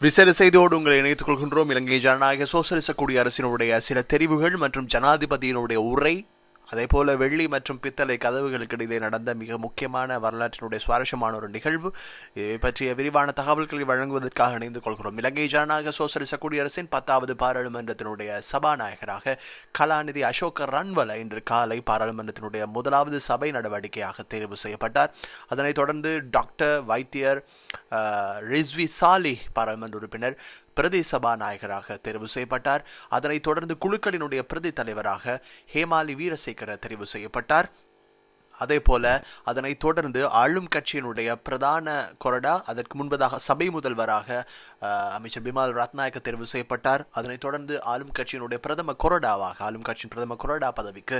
விசேட செய்தியோடு உங்களை இணைத்துக் கொள்கின்றோம். இலங்கை ஜனநாயக சோசலிச குடியரசினுடைய சில தெரிவுகள் மற்றும் ஜனாதிபதியினுடைய உரை. அதேபோல வெள்ளி மற்றும் பித்தளை கதவுகளுக்கு இடையிலே நடந்த மிக முக்கியமான வரலாற்றினுடைய சுவாரஸ்யமான ஒரு நிகழ்வு. இதை பற்றிய விரிவான தகவல்களை வழங்குவதற்காக இணைந்து கொள்கிறோம். இலங்கை ஜனநாயக சோசலிச குடியரசின் பத்தாவது பாராளுமன்றத்தினுடைய சபாநாயகராக கலாநிதி அசோக ரன்வல இன்று காலை பாராளுமன்றத்தினுடைய முதலாவது சபை நடவடிக்கையாக தேர்வு செய்யப்பட்டார். அதனைத் தொடர்ந்து டாக்டர் வைத்தியர் ரிஸ்வி சாலி பாராளுமன்ற உறுப்பினர் பிரதி சபாநாயகராக தேர்வு செய்யப்பட்டார். அதனைத் தொடர்ந்து குழுக்களினுடைய பிரதி தலைவராக ஹேமாலி வீரசேகர தெரிவு செய்யப்பட்டார். அதே போல அதனைத் தொடர்ந்து ஆளும் கட்சியினுடைய பிரதான கொறடா அதற்கு முன்பதாக சபை முதல்வராக அமைச்சர் பிமால் ரத்நாயக்க தேர்வு செய்யப்பட்டார். அதனைத் தொடர்ந்து ஆளும் கட்சியினுடைய பிரதம கொறடாவாக ஆளும் கட்சியின் பிரதம கொறடா பதவிக்கு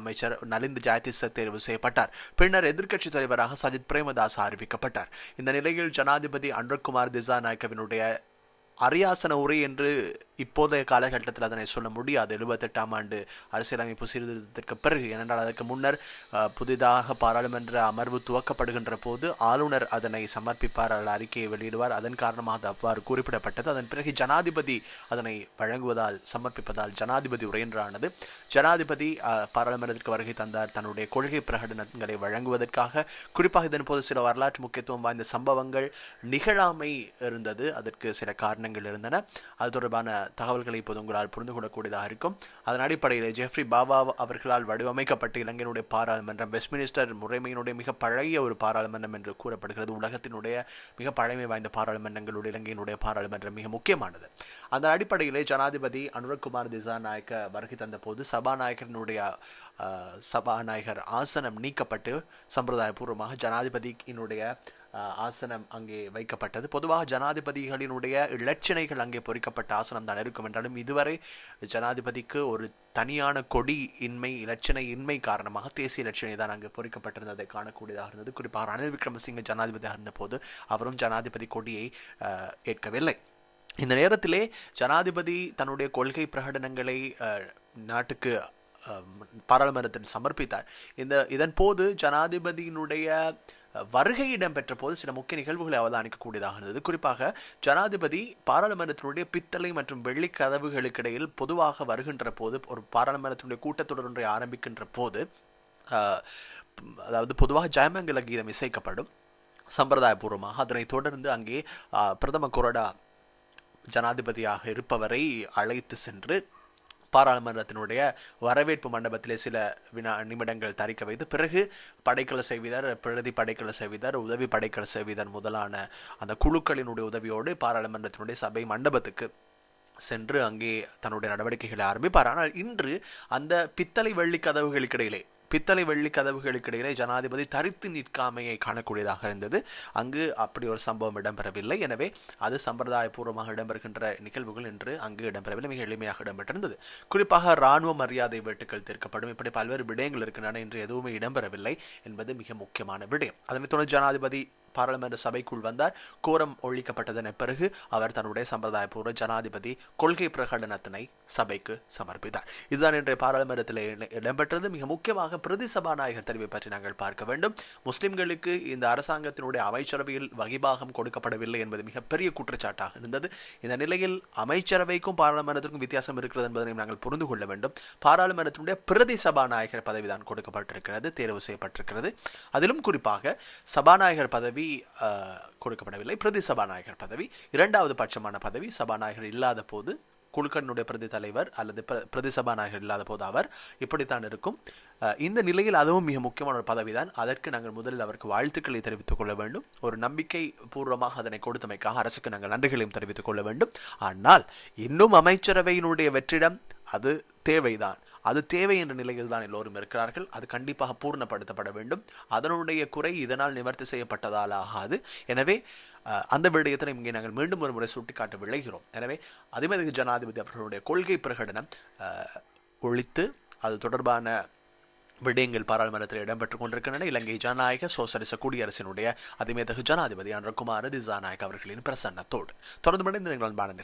அமைச்சர் நலிந்து ஜாயதிச தேர்வு செய்யப்பட்டார். பின்னர் எதிர்க்கட்சி தலைவராக சஜித் பிரேமதாஸ் அறிவிக்கப்பட்டார். இந்த நிலையில் ஜனாதிபதி அன்றகுமார் திசாநாயக்கவினுடைய அரியாசன உரை என்று இப்போதைய காலகட்டத்தில் அதனை சொல்ல முடியாது. எழுபத்தெட்டாம் ஆண்டு அரசியலமைப்பு சீர்திருத்தத்திற்கு பிறகு ஏனென்றால் அதற்கு முன்னர் புதிதாக பாராளுமன்ற அமர்வு துவக்கப்படுகின்ற போது ஆளுநர் அதனை சமர்ப்பிப்பார் அறிக்கையை வெளியிடுவார். அதன் காரணமாக அது அவ்வாறு குறிப்பிடப்பட்டது. அதன் பிறகு ஜனாதிபதி அதனை வழங்குவதால் சமர்ப்பிப்பதால் ஜனாதிபதி உரை என்றானது. ஜனாதிபதி பாராளுமன்றத்திற்கு வருகை தந்தார். தன்னுடைய கொள்கை பிரகடனங்களை வழங்குவதற்காக குறிப்பாக இதன் போது சில வரலாற்று முக்கியத்துவம் வாய்ந்த சம்பவங்கள் நிகழாமை இருந்தது. அதற்கு சில காரணம் காரணங்கள் இருந்தன. அது தொடர்பான தகவல்களை இப்போது உங்களால் புரிந்து கொள்ளக்கூடியதாக இருக்கும். அதன் அடிப்படையில் ஜெஃப்ரி பாபா அவர்களால் வடிவமைக்கப்பட்ட இலங்கையினுடைய பாராளுமன்றம் வெஸ்ட்மினிஸ்டர் முறைமையினுடைய மிக பழைய ஒரு பாராளுமன்றம் என்று கூறப்படுகிறது. உலகத்தினுடைய மிக பழமை வாய்ந்த பாராளுமன்றங்களுடைய இலங்கையினுடைய பாராளுமன்றம் மிக முக்கியமானது. அந்த அடிப்படையிலே ஜனாதிபதி அனுரகுமார் திசாநாயக்க வருகை தந்த போது சபாநாயகரினுடைய சபாநாயகர் ஆசனம் நீக்கப்பட்டு சம்பிரதாயபூர்வமாக ஜனாதிபதியினுடைய ஆசனம் அங்கே வைக்கப்பட்டது. பொதுவாக ஜனாதிபதிகளினுடைய இலட்சணைகள் அங்கே பொறிக்கப்பட்ட ஆசனம் தான் இருக்கும். என்றாலும் இதுவரை ஜனாதிபதிக்கு ஒரு தனியான கொடி இன்மை இலட்சணை இன்மை காரணமாக தேசிய இலட்சணை தான் அங்கே பொறிக்கப்பட்டிருந்ததை. காணக்கூடியதாக இருந்தது. குறிப்பாக ரணில் விக்ரமசிங்க ஜனாதிபதியாக இருந்தபோது அவரும் ஜனாதிபதி கொடியை ஏற்கவில்லை. இந்த நேரத்திலே ஜனாதிபதி தன்னுடைய கொள்கை பிரகடனங்களை நாட்டுக்கு பாராளுமன்றத்தில் சமர்ப்பித்தார். இந்த இதன் போது ஜனாதிபதியினுடைய வருகை இடம்பெற்ற போது சில முக்கிய நிகழ்வுகளை அவதானிக்கக்கூடியதாக இருந்தது. குறிப்பாக ஜனாதிபதி பாராளுமன்றத்தினுடைய பித்தளை மற்றும் வெள்ளி கதவுகளுக்கிடையில் பொதுவாக வருகின்ற போது ஒரு பாராளுமன்றத்தினுடைய கூட்டத்தொடர் ஒன்றை ஆரம்பிக்கின்ற போது அதாவது பொதுவாக ஜெயமங்கல கீதம் இசைக்கப்படும் சம்பிரதாயபூர்வமாக. அதனைத் தொடர்ந்து அங்கே பிரதம கொரடா ஜனாதிபதியாக இருப்பவரை அழைத்து சென்று பாராளுமன்றத்தினுடைய வரவேற்பு மண்டபத்திலே சில வினா நிமிடங்கள் தரிக்க வைத்து பிறகு படைக்கல செய்வீதர் பிரதி படைக்கல செய்வீதர் உதவி படைக்கல செய்விதர் முதலான அந்த குழுக்களினுடைய உதவியோடு பாராளுமன்றத்தினுடைய சபை மண்டபத்துக்கு சென்று அங்கே தன்னுடைய நடவடிக்கைகளை ஆரம்பிப்பார். ஆனால் இன்று அந்த பித்தளை வெள்ளி கதவுகளுக்கிடையிலே பித்தளை வெள்ளி கதவுகளுக்கு இடையிலே ஜனாதிபதி தரித்து நிற்காமையை காணக்கூடியதாக இருந்தது. அங்கு அப்படி ஒரு சம்பவம் இடம்பெறவில்லை. எனவே அது சம்பிரதாயபூர்வமாக இடம்பெறுகின்ற நிகழ்வுகள் இன்று அங்கு இடம்பெறவில்லை. மிக எளிமையாக இடம்பெற்றிருந்தது. குறிப்பாக இராணுவ மரியாதை வேட்டுக்கள் தீர்க்கப்படும். இப்படி பல்வேறு விடயங்கள் இருக்கின்றன. இன்று எதுவுமே இடம்பெறவில்லை என்பது மிக முக்கியமான விடயம். அதனைத் தொடர்ந்து ஜனாதிபதி பாராளுமன்ற சபைக்குள் வந்தார். கோரம் ஒழிக்கப்பட்டதன் பிறகு அவர் தன்னுடைய சம்பிரதாயபூர்வ ஜனாதிபதி கொள்கை பிரகடனத்தினை சபைக்கு சமர்ப்பித்தார். இதுதான் இன்றைய பாராளுமன்றத்தில் இடம்பெற்றது. மிக முக்கியமாக பிரதி சபாநாயகர் தெரிவை பற்றி நாங்கள் பார்க்க வேண்டும். முஸ்லிம்களுக்கு இந்த அரசாங்கத்தினுடைய அமைச்சரவையில் வகிபாகம் கொடுக்கப்படவில்லை என்பது மிகப்பெரிய குற்றச்சாட்டாக இருந்தது. இந்த நிலையில் அமைச்சரவைக்கும் பாராளுமன்றத்திற்கும் வித்தியாசம் இருக்கிறது என்பதை நாங்கள் புரிந்து கொள்ள வேண்டும். பாராளுமன்றத்தினுடைய பிரதி சபாநாயகர் பதவிதான் கொடுக்கப்பட்டிருக்கிறது தேர்வு செய்யப்பட்டிருக்கிறது. அதிலும் குறிப்பாக சபாநாயகர் பதவி பதவி கொடுக்கப்படவில்லை. பிரதி சபாநாயகர் பதவி. இரண்டாவது பட்சமான பதவி சபாநாயகர் இல்லாத போது குழுக்கனுடைய பிரதி தலைவர் அல்லது பிர- பிரதி சபாநாயகர் இல்லாத போது அவர் இப்படித்தான் இருக்கும். இந்த நிலையில் அதுவும் மிக முக்கியமான ஒரு பதவிதான். அதற்கு நாங்கள் முதலில் அவருக்கு வாழ்த்துக்களை தெரிவித்துக் கொள்ள வேண்டும். ஒரு நம்பிக்கை பூர்வமாக அதனை கொடுத்தமைக்காக அரசுக்கு நாங்கள் நன்றிகளையும் தெரிவித்துக் கொள்ள வேண்டும். ஆனால் இன்னும் அமைச்சரவையினுடைய வெற்றிடம் அது தேவைதான். அது தேவை என்ற நிலையில் தான் எல்லோரும் இருக்கிறார்கள். அது கண்டிப்பாக பூர்ணப்படுத்தப்பட வேண்டும். அதனுடைய குறை இதனால் நிவர்த்தி செய்யப்பட்டதால் ஆகாது. எனவே அந்த விடயத்தை இங்கே நாங்கள் மீண்டும் ஒரு முறை சுட்டிக்காட்ட விளைகிறோம் எனவே அதிமதிக ஜனாதிபதி அவர்களுடைய கொள்கை பிரகடனம் ஒழித்து அது தொடர்பான விடயங்கள் பாராளுமன்றத்தில் இடம்பெற்றுக் கொண்டிருக்கின்றன. இலங்கை ஜனநாயக சோசலிச குடியரசினுடைய அதிமேதகு ஜனாதிபதி அன்றகுமார திசாநாயக் அவர்களின் பிரசன்னத்தோடு. தொடர்ந்து மணிந்து நீங்கள் அன்பான